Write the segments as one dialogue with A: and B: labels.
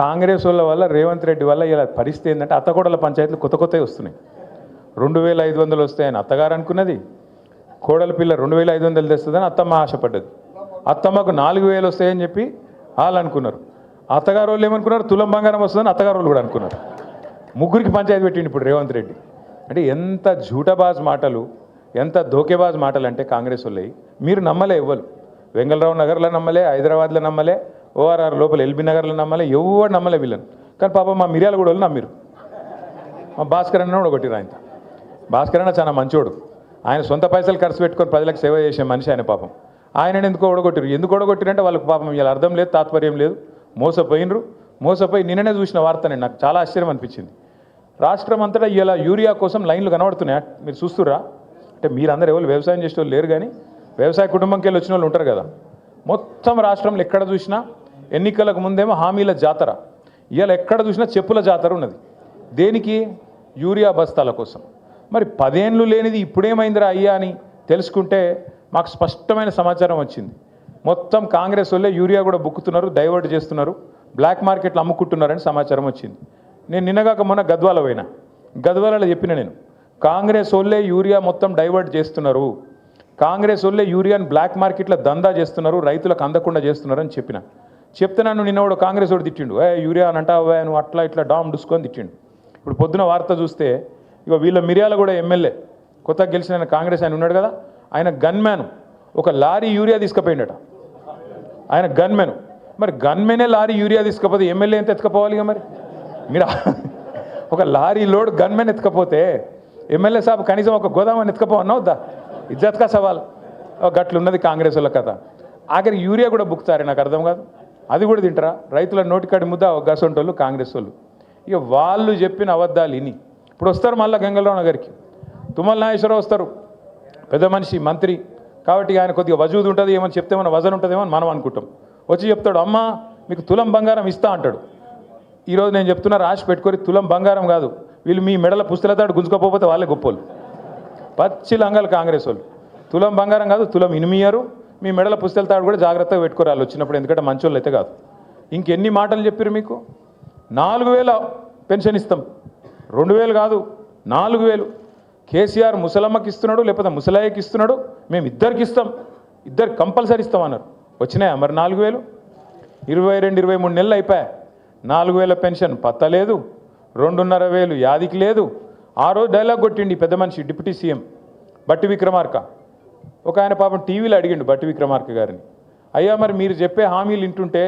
A: కాంగ్రెస్ వాళ్ళ వల్ల రేవంత్ రెడ్డి వల్ల ఇలా పరిస్థితి ఏంటంటే అత్తకోడల పంచాయతీలు కొత్త కొత్తవి వస్తున్నాయి. రెండు వేల ఐదు వందలు వస్తాయని అత్తగారు అనుకున్నది కోడల పిల్ల రెండు వేల ఐదు వందలు తెస్తుందని అత్తమ్మ ఆశపడ్డది. అత్తమ్మకు నాలుగు వేలు వస్తాయని చెప్పి వాళ్ళు అనుకున్నారు. అత్తగారు వాళ్ళు ఏమనుకున్నారు? తులం బంగారం వస్తుందని అత్తగారు వాళ్ళు కూడా అనుకున్నారు. ముగ్గురికి పంచాయతీ పెట్టిండు ఇప్పుడు రేవంత్ రెడ్డి. అంటే ఎంత జూటబాజ్ మాటలు ఎంత దోకేబాజ్ మాటలు అంటే కాంగ్రెస్ వాళ్ళవి. మీరు నమ్మలే ఇవ్వరు వెంగళరావు నగర్లో నమ్మలే హైదరాబాద్లో నమ్మలే ఓఆర్ఆర్ లోపల ఎల్బీ నగర్లో నమ్మలే ఎవరు నమ్మలే వీళ్ళని. కానీ పాపం మా మిర్యాల కూడా నమ్మిరు. మా భాస్కర్ అన్న కూడా ఒకటి ఆయన భాస్కర్ అన్న చాలా మంచోడు. ఆయన సొంత పైసలు ఖర్చు పెట్టుకొని ప్రజలకు సేవ చేసే మనిషి ఆయన పాపం. ఆయన ఎందుకు ఓడగొట్టిరు ఎందుకు ఓడగొట్టిరంటే వాళ్ళకి పాపం వీళ్ళ అర్థం లేదు తాత్పర్యం లేదు. మోసపోయినరు. మోసపోయి నిన్ననే చూసిన వార్త నేను నాకు చాలా ఆశ్చర్యం అనిపించింది. రాష్ట్రం అంతటా ఇలా యూరియా కోసం లైన్లు కనబడుతున్నాయా? మీరు చూస్తురా అంటే మీరందరూ ఎవరు వ్యవసాయం చేసే వాళ్ళు లేరు కానీ వ్యవసాయ కుటుంబంకి వెళ్ళి వచ్చిన వాళ్ళు ఉంటారు కదా. మొత్తం రాష్ట్రంలో ఎక్కడ చూసినా ఎన్నికలకు ముందేమో హామీల జాతర. ఇవాళ ఎక్కడ చూసినా చెప్పుల జాతర ఉన్నది. దేనికి? యూరియా బస్తాల కోసం. మరి పదేళ్ళు లేనిది ఇప్పుడేమైందిరా అయ్యా అని తెలుసుకుంటే మాకు స్పష్టమైన సమాచారం వచ్చింది. మొత్తం కాంగ్రెస్ వాళ్ళే యూరియా కూడా బుక్కుతున్నారు డైవర్ట్ చేస్తున్నారు బ్లాక్ మార్కెట్లో అమ్ముకుంటున్నారని సమాచారం వచ్చింది. నేను నిన్నగాక మొన్న గద్వాల పోయినా. గద్వాలలో చెప్పిన నేను కాంగ్రెస్ వాళ్ళే యూరియా మొత్తం డైవర్ట్ చేస్తున్నారు. కాంగ్రెస్ వాళ్ళే యూరియాని బ్లాక్ మార్కెట్లో దందా చేస్తున్నారు రైతులకు అందకుండా చేస్తున్నారని చెప్పిన. చెప్తున్నాను నన్ను నిన్న కూడా కాంగ్రెస్ వాడు తిట్టిండు. ఏ యూరియా అని అంటావా నువ్వు అట్లా ఇట్లా డామ్ డుసుకొని తిట్టిండు. ఇప్పుడు పొద్దున వార్త చూస్తే ఇక వీళ్ళ మిర్యాల కూడా ఎమ్మెల్యే. కొత్తగా గెలిచిన ఆయన కాంగ్రెస్ ఆయన ఉన్నాడు కదా? ఆయన గన్మ్యాన్. ఒక లారీ యూరియా తీసుకుపోయిండట. ఆయన గన్మెన్ మరి గన్మెనే లారీ యూరియా తీసుకపోతే ఎమ్మెల్యే ఎంత ఎత్తుకపోవాలి ఇక మరి? మీరు ఒక లారీ లోడ్ గన్మెన్ ఎత్తుకపోతే ఎమ్మెల్యే సాబ్ కనీసం ఒక గోదామని ఎత్తుకపోవన్నా వద్దా? ఇజ్జత్కా సవాల్. ఓ గట్లున్నది కాంగ్రెస్ వాళ్ళ కథ. ఆఖరి యూరియా కూడా బుక్తారే నాకు అర్థం కాదు. అది కూడా తింటారా? రైతుల నోటికాడి ముద్ద గసంటోళ్ళు కాంగ్రెస్ వాళ్ళు ఇక వాళ్ళు చెప్పిన అబద్ధాలు ఇని ఇప్పుడు వస్తారు మళ్ళీ గంగలరావు గారికి తుమ్మల నాగేశ్వరరావు వస్తారు. పెద్ద మనిషి మంత్రి. కాబట్టి ఆయన కొద్దిగా వజూది ఉంటుంది ఏమని చెప్తే మన వజన్ ఉంటుందేమో అని మనం అనుకుంటాం. వచ్చి చెప్తాడు అమ్మ మీకు తులం బంగారం ఇస్తా అంటాడు. ఈరోజు నేను చెప్తున్నా రాసి పెట్టుకొని తులం బంగారం కాదు. వీళ్ళు మీ మెడల పుస్తలతాడు గుంజుకోకపోతే వాళ్ళే గొప్పోళ్ళు. పచ్చి లంగాలు కాంగ్రెస్ వాళ్ళు తులం బంగారం కాదు తులం ఇనిమియరు. మీ మెడల పుస్తలతాడు కూడా జాగ్రత్తగా పెట్టుకోరాలి వచ్చినప్పుడు ఎందుకంటే మంచోళ్ళు అయితే కాదు. ఇంకెన్ని మాటలు చెప్పారు మీకు? నాలుగు వేల పెన్షన్ ఇస్తాం. రెండు వేలు కాదు నాలుగు వేలు. కేసీఆర్ ముసలమ్మకి ఇస్తున్నాడు లేకపోతే ముసలాయకి ఇస్తున్నాడు మేము ఇద్దరికి ఇస్తాం. ఇద్దరు కంపల్సరీ ఇస్తాం అన్నారు. వచ్చినాయా మరి నాలుగు వేలు? ఇరవై రెండు ఇరవై మూడు నెలలు అయిపోయా నాలుగు వేల పెన్షన్ పత్తలేదు రెండున్నర వేలు యాదికి లేదు. ఆ రోజు డైలాగ్ కొట్టిండి పెద్ద మనిషి డిప్యూటీ సీఎం బట్టి విక్రమార్క. ఒక ఆయన పాపం టీవీలో అడిగిండు బట్టి విక్రమార్క గారిని. అయ్యా మరి మీరు చెప్పే హామీలు వింటుంటే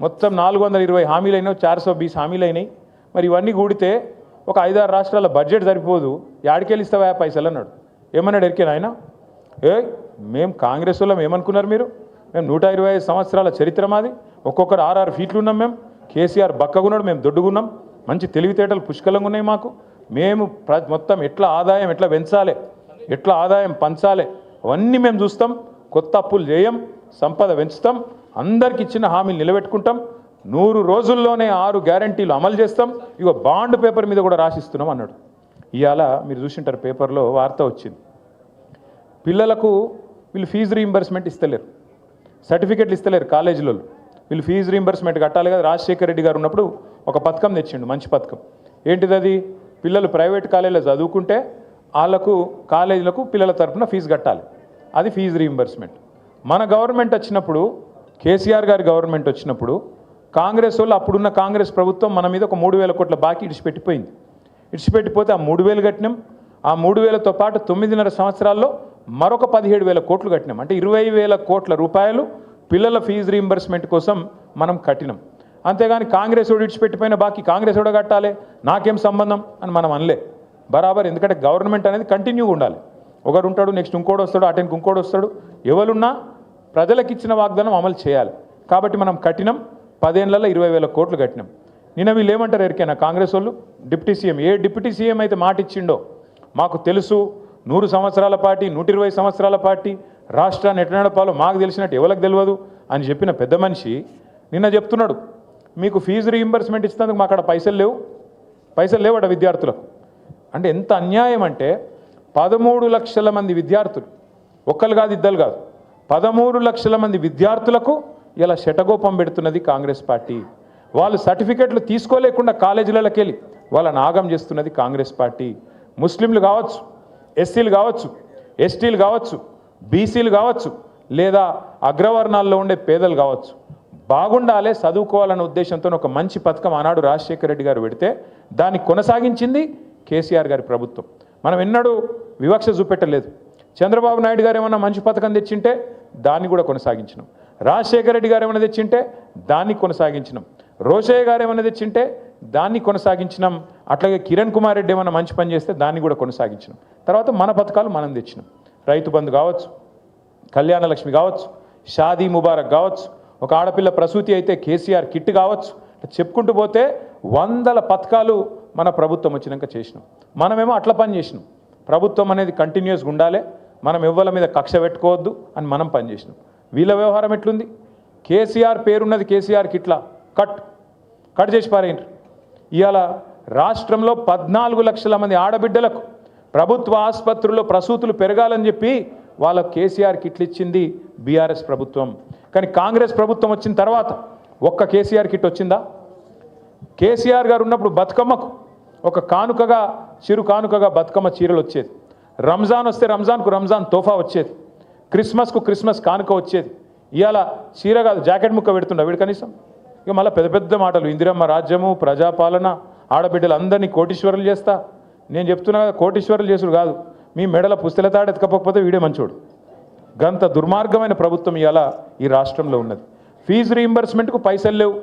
A: మొత్తం నాలుగు వందల ఇరవై హామీలు అయినాయి చార్ సో బీస్ హామీలు అయినాయి మరి ఇవన్నీ కూడితే ఒక ఐదారు రాష్ట్రాల బడ్జెట్ సరిపోదు. యాడికెళ్ళి ఇస్తావా పైసలు అన్నాడు. ఏమన్నాడు ఎరికేనా ఆయన ఏ మేము కాంగ్రెస్ వాళ్ళం ఏమనుకున్నారు మీరు? మేము నూట ఇరవై ఐదు సంవత్సరాల చరిత్ర మాది. ఒక్కొక్కరు ఆరారు ఫీట్లు ఉన్నాం మేము కేసీఆర్ బక్కగున్నాడు మేము దొడ్డుగున్నాం. మంచి తెలివితేటలు పుష్కలంగా ఉన్నాయి మాకు. మేము ప్ర మొత్తం ఎట్లా ఆదాయం ఎట్లా పెంచాలి ఎట్లా ఆదాయం పంచాలి అవన్నీ మేము చూస్తాం. కొత్త అప్పులు చేయం సంపద పెంచుతాం. అందరికి ఇచ్చిన హామీలు నిలబెట్టుకుంటాం. నూరు రోజుల్లోనే ఆరు గ్యారంటీలు అమలు చేస్తాం. ఇగో బాండ్ పేపర్ మీద కూడా రాసిస్తున్నాం అన్నాడు. ఇవాళ మీరు చూసింటారు పేపర్లో వార్త వచ్చింది. పిల్లలకు వీళ్ళు ఫీజు రీయింబర్స్మెంట్ ఇస్తలేరు. సర్టిఫికెట్లు ఇస్తలేరు కాలేజీలో వీళ్ళు ఫీజు రీయింబర్స్మెంట్ కట్టాలి కదా. రాజశేఖర రెడ్డి గారు ఉన్నప్పుడు ఒక పథకం తెచ్చిండు మంచి పథకం. ఏంటిది అది? పిల్లలు ప్రైవేట్ కాలేజీలో చదువుకుంటే వాళ్ళకు కాలేజీలకు పిల్లల తరఫున ఫీజు కట్టాలి. అది ఫీజు రీయింబర్స్మెంట్ మన గవర్నమెంట్ వచ్చినప్పుడు కేసీఆర్ గారి గవర్నమెంట్ వచ్చినప్పుడు కాంగ్రెస్ వాళ్ళు అప్పుడున్న కాంగ్రెస్ ప్రభుత్వం మన మీద ఒక మూడు వేల కోట్ల బాకీ ఇడిచిపెట్టిపోయింది. ఇడిచిపెట్టిపోతే ఆ మూడు వేలు కట్టినాం. ఆ మూడు వేలతో పాటు తొమ్మిదిన్నర సంవత్సరాల్లో మరొక పదిహేడు వేల కోట్లు కట్టినాం. అంటే ఇరవై వేల కోట్ల రూపాయలు పిల్లల ఫీజు రీయింబర్స్మెంట్ కోసం మనం కట్టినాం. అంతేగాని కాంగ్రెస్ వాడు ఇడిచిపెట్టిపోయిన బాకీ కాంగ్రెస్ వాడు కట్టాలి. నాకేం సంబంధం అని మనం అనలే. బరాబర్ ఎందుకంటే గవర్నమెంట్ అనేది కంటిన్యూగా ఉండాలి. ఒకరు ఉంటాడు నెక్స్ట్ ఇంకోటి వస్తాడు అటెండ్కి ఇంకోటి వస్తాడు. ఎవరున్నా ప్రజలకు ఇచ్చిన వాగ్దానం అమలు చేయాలి. కాబట్టి మనం కట్టినాం పదేళ్ళలో ఇరవై వేల కోట్లు కట్టినాం. నిన్న వీళ్ళు ఏమంటారు ఎరికైనా కాంగ్రెస్ వాళ్ళు డిప్యూటీ సీఎం. ఏ డిప్యూటీ సీఎం అయితే మాట ఇచ్చిండో మాకు తెలుసు నూరు సంవత్సరాల పార్టీ నూట ఇరవై సంవత్సరాల పార్టీ రాష్ట్రాన్ని ఎట్లా నడపాలో మాకు తెలిసినట్టు ఎవరికి తెలియదు అని చెప్పిన పెద్ద మనిషి నిన్న చెప్తున్నాడు మీకు ఫీజు రీయింబర్స్మెంట్ ఇచ్చినందుకు మాకు అక్కడ పైసలు లేవు. పైసలు లేవు అట విద్యార్థులకు. అంటే ఎంత అన్యాయం అంటే పదమూడు లక్షల మంది విద్యార్థులు. ఒక్కరు కాదు ఇద్దరు కాదు. పదమూడు లక్షల మంది విద్యార్థులకు ఇలా శటగోపం పెడుతున్నది కాంగ్రెస్ పార్టీ. వాళ్ళు సర్టిఫికెట్లు తీసుకోలేకుండా కాలేజీలకి వెళ్ళి వాళ్ళని ఆగం చేస్తున్నది కాంగ్రెస్ పార్టీ. ముస్లింలు కావచ్చు ఎస్సీలు కావచ్చు ఎస్టీలు కావచ్చు బీసీలు కావచ్చు లేదా అగ్రవర్ణాల్లో ఉండే పేదలు కావచ్చు. బాగుండాలి చదువుకోవాలనే ఉద్దేశంతో ఒక మంచి పథకం ఆనాడు రాజశేఖర రెడ్డి గారు పెడితే దాన్ని కొనసాగించింది కేసీఆర్ గారి ప్రభుత్వం. మనం ఎన్నడూ వివక్ష చూపెట్టలేదు. చంద్రబాబు నాయుడు గారు ఏమన్నా మంచి పథకం తెచ్చింటే దాన్ని కూడా కొనసాగించినాం. రాజశేఖర రెడ్డి గారు ఏమైనా తెచ్చింటే దాన్ని కొనసాగించినాం. రోషయ్య గారు ఏమైనా తెచ్చింటే దాన్ని కొనసాగించినాం. అట్లాగే కిరణ్ కుమార్ రెడ్డి ఏమైనా మంచి పని చేస్తే దాన్ని కూడా కొనసాగించినాం. తర్వాత మన పథకాలు మనం తెచ్చినాం. రైతు బంధు కావచ్చు కళ్యాణలక్ష్మి కావచ్చు షాదీ ముబారక్ కావచ్చు ఒక ఆడపిల్ల ప్రసూతి అయితే కేసీఆర్ కిట్ కావచ్చు. చెప్పుకుంటూ పోతే వందల పథకాలు మన ప్రభుత్వం వచ్చినాక చేసినాం. మనమేమో అట్లా పని చేసినాం. ప్రభుత్వం అనేది కంటిన్యూస్గా ఉండాలి. మనం ఎవ్వల మీద కక్ష పెట్టుకోవద్దు అని మనం పని చేసినాం వీళ్ళ వ్యవహారం ఎట్లుంది? కేసీఆర్ పేరున్నది కేసీఆర్ కిట్లా కట్. కట్ చేసి పారేయండి. ఇవాళ రాష్ట్రంలో పద్నాలుగు లక్షల మంది ఆడబిడ్డలకు ప్రభుత్వ ఆసుపత్రుల్లో ప్రసూతులు పెరగాలని చెప్పి వాళ్ళ కేసీఆర్ కిట్లు ఇచ్చింది బీఆర్ఎస్ ప్రభుత్వం. కానీ కాంగ్రెస్ ప్రభుత్వం వచ్చిన తర్వాత ఒక్క కేసీఆర్ కిట్ వచ్చిందా? కేసీఆర్ గారు ఉన్నప్పుడు బతుకమ్మకు ఒక కానుకగా చిరు కానుకగా బతుకమ్మ చీరలు వచ్చేది. రంజాన్ వస్తే రంజాన్కు రంజాన్ తోఫా వచ్చేది. క్రిస్మస్కు క్రిస్మస్ కానుక వచ్చేది. ఇవాళ చీర కాదు జాకెట్ ముక్క పెడుతుండ వీడు కనీసం. ఇక మళ్ళీ పెద్ద పెద్ద మాటలు ఇందిరమ్మ రాజ్యము ప్రజాపాలన ఆడబిడ్డలు అందరినీ కోటీశ్వరులు చేస్తా. నేను చెప్తున్నా కదా కోటీశ్వరులు చేసుడు కాదు. మీ మెడల పుస్తల తాడు ఎత్తుకపోతే వీడే మంచోడు. గంత దుర్మార్గమైన ప్రభుత్వం ఇవాళ ఈ రాష్ట్రంలో ఉన్నది. ఫీజు రీయింబర్స్మెంట్కు పైసలు లేవు.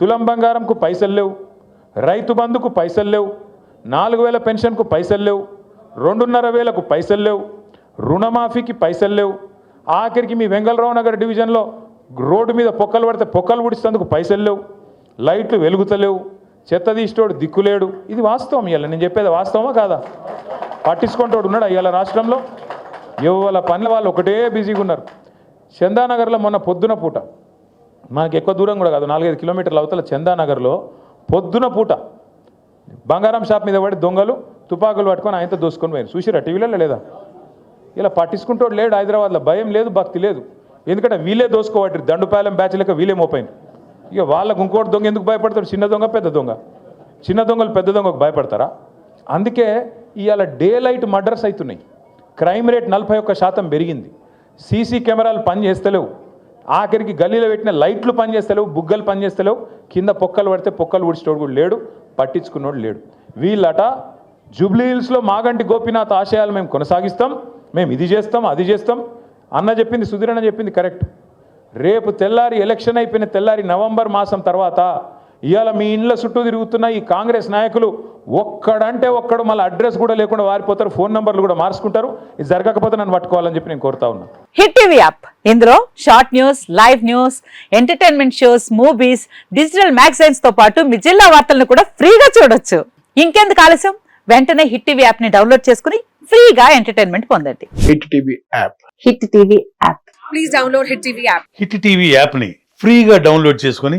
A: తులం బంగారంకు పైసలు లేవు. రైతు బంధుకు పైసలు లేవు నాలుగు వేల పెన్షన్కు పైసలు లేవు రెండున్నర వేలకు పైసలు లేవు రుణమాఫీకి పైసలు లేవు. ఆఖరికి మీ వెంగళరావు నగర్ డివిజన్లో రోడ్డు మీద పొక్కలు పడితే పొక్కలు పుడిస్తేందుకు పైసలు లేవు లైట్లు వెలుగుతలేవు చెత్త తీసేటోడు దిక్కులేడు. ఇది వాస్తవం ఇవాళ నేను చెప్పేది వాస్తవమా కాదా? పట్టించుకుంటోడు ఉన్నాడు ఇవాళ రాష్ట్రంలో? ఇవాళ పనుల వాళ్ళు ఒకటే బిజీగా ఉన్నారు. చందానగర్లో మొన్న పొద్దున పూట మనకి ఎక్కువ దూరం కూడా కాదు నాలుగైదు కిలోమీటర్ల అవతల చందానగర్లో పొద్దున పూట. బంగారం షాప్ మీద పడి దొంగలు తుపాకులు పట్టుకొని ఆయనతో దోసుకొని పోయారు. చూసిరా టీవీలలో లేదా? ఇలా పట్టించుకుంటాడు లేడు హైదరాబాద్లో. భయం లేదు భక్తి లేదు. ఎందుకంటే వీళ్ళే దోసుకోబట్టి దండుపాలెం బ్యాచ్ లెక్క వీళ్ళే మోపోయింది ఇక వాళ్ళకు ఇంకోటి దొంగ ఎందుకు భయపడతాడు? చిన్న దొంగ పెద్ద దొంగ. చిన్న దొంగలు పెద్ద దొంగకు భయపడతారా? అందుకే ఇవాళ డే లైట్ మర్డర్స్ అవుతున్నాయి క్రైమ్ రేట్ నలభై ఒక్క శాతం పెరిగింది. సీసీ కెమెరాలు పనిచేస్తలేవు. ఆఖరికి గల్లీలో పెట్టిన లైట్లు పనిచేస్తలేవు బుగ్గలు పనిచేస్తలేవు. కింద పొక్కలు పడితే పొక్కలు ఊడిచేటోడు కూడా లేడు పట్టించుకున్నోడు లేడు. వీళ్ళట జూబ్లీ హిల్స్లో మాగంటి గోపీనాథ్ ఆశయాలు మేము కొనసాగిస్తాం మేము ఇది చేస్తాం అది చేస్తాం. అన్న చెప్పింది సుధీరణ చెప్పింది కరెక్ట్. రేపు తెల్లారి ఎలక్షన్ అయిపోయిన తెల్లారి నవంబర్ మాసం తర్వాత ఇవాళ మీ ఇండ్ల చుట్టూ తిరుగుతున్న ఈ కాంగ్రెస్ నాయకులు ఒక్కడంటే ఒక్కడు మళ్ళీ అడ్రస్ కూడా లేకుండా వారిపోతారు ఫోన్ నంబర్లు కూడా మార్చుకుంటారు. ఇది జరగకపోతే నన్ను పట్టుకోవాలని చెప్పి నేను కోరుతా ఉన్నా.
B: Hit TV app. ఇందులో short news live news entertainment shows movies digital మ్యాగజైన్స్తో పాటు మీ జిల్లా వార్తలను కూడా ఫ్రీగా చూడొచ్చు. ఇంకెందుకు ఆలస్యం? వెంటనే హిట్ టీవీ యాప్ని డౌన్లోడ్ చేసుకుని ఫ్రీగా ఎంటర్టైన్మెంట్ పొందండి.
C: Hit TV app.
B: Hit TV app.
D: Please download Hit TV app.
E: Hit TV యాప్ని ఫ్రీగా డౌన్లోడ్ చేసుకొని